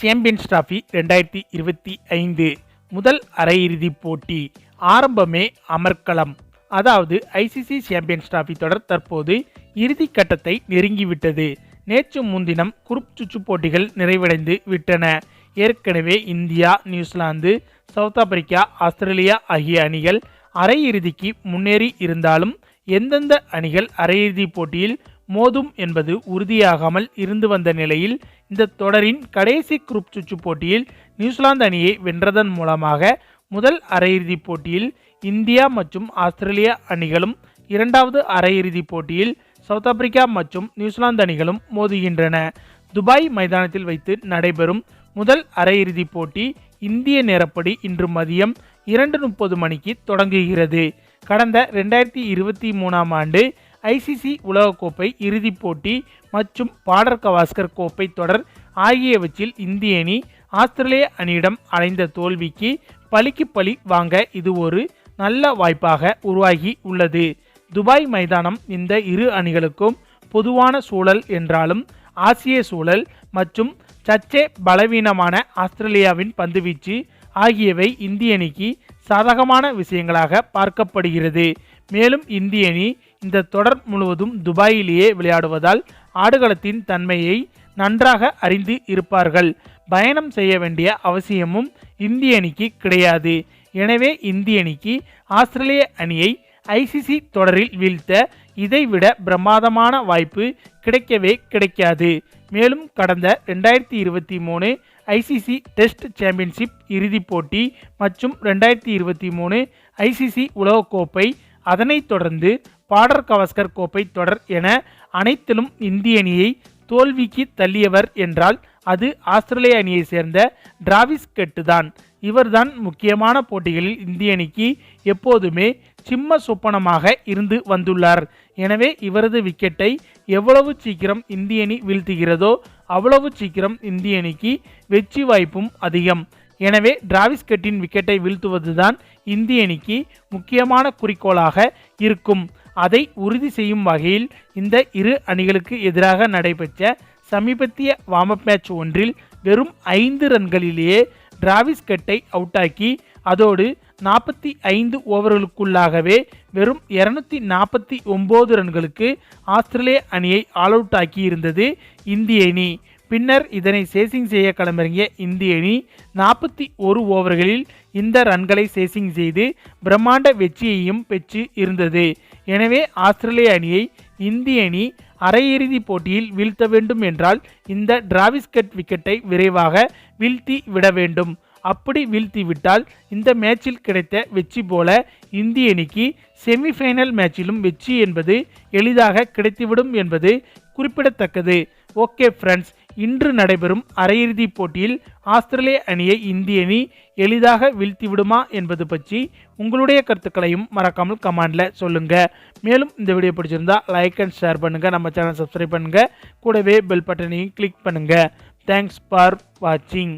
Champions trophy ரெண்டாயிரத்தி இருபத்தி ஐந்து முதல் அரையிறுதிப் போட்டி ஆரம்பமே அமர்க்களம். அதாவது ஐசிசி சாம்பியன்ஸ் டிராஃபி தொடர் தற்போது இறுதி கட்டத்தை நெருங்கிவிட்டது. நேற்று முன்தினம் குரூப் சுற்று போட்டிகள் நிறைவடைந்து விட்டன. ஏற்கனவே India New Zealand South Africa Australia ஆகிய அணிகள் அரையிறுதிக்கு முன்னேறி இருந்தாலும் எந்தெந்த அணிகள் அரையிறுதிப் போட்டியில் மோதும் என்பது உறுதியாகாமல் இருந்து வந்த நிலையில் இந்த தொடரின் கடைசி குரூப் சுற்று போட்டியில் நியூசிலாந்து அணியை வென்றதன் மூலமாக முதல் அரையிறுதிப் போட்டியில் இந்தியா மற்றும் ஆஸ்திரேலியா அணிகளும் இரண்டாவது அரையிறுதிப் போட்டியில் சவுத் ஆப்பிரிக்கா மற்றும் நியூசிலாந்து அணிகளும் மோதுகின்றன. துபாய் மைதானத்தில் வைத்து நடைபெறும் முதல் அரையிறுதிப் போட்டி இந்திய நேரப்படி இன்று மதியம் இரண்டு முப்பது மணிக்கு தொடங்குகிறது. கடந்த ரெண்டாயிரத்தி இருபத்தி மூணாம் ஆண்டு ஐசிசி உலகக்கோப்பை இறுதிப் போட்டி மற்றும் பாடர் கவாஸ்கர் கோப்பை தொடர் ஆகியவற்றில் இந்திய அணி ஆஸ்திரேலிய அணியிடம் அடைந்த தோல்விக்கு பலிக்கு பலி வாங்க இது ஒரு நல்ல வாய்ப்பாக உருவாகி உள்ளது. துபாய் மைதானம் இந்த இரு அணிகளுக்கும் பொதுவான சூழல் என்றாலும் ஆசிய சூழல் மற்றும் சர்ச்சே பலவீனமான ஆஸ்திரேலியாவின் பந்துவீச்சு ஆகியவை இந்திய அணிக்கு சாதகமான விஷயங்களாக பார்க்கப்படுகிறது. மேலும் இந்திய அணி இந்த தொடர் முழுவதும் துபாயிலேயே விளையாடுவதால் ஆடுகளத்தின் தன்மையை நன்றாக அறிந்து இருப்பார்கள். பயணம் செய்ய வேண்டிய அவசியமும் இந்திய அணிக்கு கிடையாது. எனவே இந்திய அணிக்கு ஆஸ்திரேலிய அணியை ஐசிசி தொடரில் வீழ்த்த இதைவிட பிரமாதமான வாய்ப்பு கிடைக்கவே கிடைக்காது. மேலும் கடந்த ரெண்டாயிரத்தி இருபத்தி மூணு ஐசிசி டெஸ்ட் சாம்பியன்ஷிப் இறுதிப் போட்டி மற்றும் ரெண்டாயிரத்தி இருபத்தி மூணு ஐசிசி உலகக்கோப்பை அதனைத் தொடர்ந்து பாடர் கவாஸ்கர் கோப்பை தொடர் என அனைத்திலும் இந்திய அணியை தோல்விக்கு தள்ளியவர் என்றால் அது ஆஸ்திரேலிய அணியை சேர்ந்த டிராவிஸ் கெட்டு தான். இவர்தான் முக்கியமான போட்டிகளில் இந்திய அணிக்கு எப்போதுமே சிம்ம சொப்பனமாக இருந்து வந்துள்ளார். எனவே இவரது விக்கெட்டை எவ்வளவு சீக்கிரம் இந்திய அணி வீழ்த்துகிறதோ அவ்வளவு சீக்கிரம் இந்திய அணிக்கு வெற்றி வாய்ப்பும் அதிகம். எனவே டிராவிஸ் கட்டின் விக்கெட்டை வீழ்த்துவதுதான் இந்திய அணிக்கு முக்கியமான குறிக்கோளாக இருக்கும். அதை உறுதி செய்யும் வகையில் இந்த இரு அணிகளுக்கு எதிராக நடைபெற்ற சமீபத்திய வார்ம் மேட்ச் ஒன்றில் வெறும் ஐந்து ரன்களிலேயே டிராவிஸ் கட்டை அவுட்டாக்கி அதோடு நாற்பத்தி ஐந்து ஓவர்களுக்குள்ளாகவே வெறும் இருநூத்தி நாற்பத்தி ஒம்பது ரன்களுக்கு ஆஸ்திரேலிய அணியை ஆல் அவுட் ஆக்கியிருந்தது இந்திய அணி. பின்னர் இதனை சேசிங் செய்ய களமிறங்கிய இந்திய அணி நாற்பத்தி ஒரு ஓவர்களில் இந்த ரன்களை சேசிங் செய்து பிரம்மாண்ட வெற்றியையும் பெற்று இருந்தது. எனவே ஆஸ்திரேலிய அணியை இந்திய அணி அரையிறுதிப் போட்டியில் வீழ்த்த வேண்டும் என்றால் இந்த டிராவிஸ்கட் விக்கெட்டை விரைவாக வீழ்த்தி விட வேண்டும். அப்படி வீழ்த்திவிட்டால் இந்த மேட்சில் கிடைத்த வெற்றி போல இந்திய அணிக்கு செமிஃபைனல் மேட்சிலும் வெற்றி என்பது எளிதாக கிடைத்துவிடும் என்பது குறிப்பிடத்தக்கது. ஓகே ஃப்ரெண்ட்ஸ் இன்று நடைபெறும் அரையிறுதிப் போட்டியில் ஆஸ்திரேலிய அணியை இந்திய அணி எளிதாக வீழ்த்திவிடுமா என்பது பற்றி உங்களுடைய கருத்துக்களையும் மறக்காமல் கமெண்டில் சொல்லுங்கள் மேலும் இந்த வீடியோ பிடிச்சிருந்தா லைக் அண்ட் ஷேர் பண்ணுங்கள் நம்ம சேனல் சப்ஸ்கிரைப் பண்ணுங்கள் கூடவே பெல் பட்டனையும் கிளிக் பண்ணுங்கள் தேங்க்ஸ் ஃபார் வாட்சிங்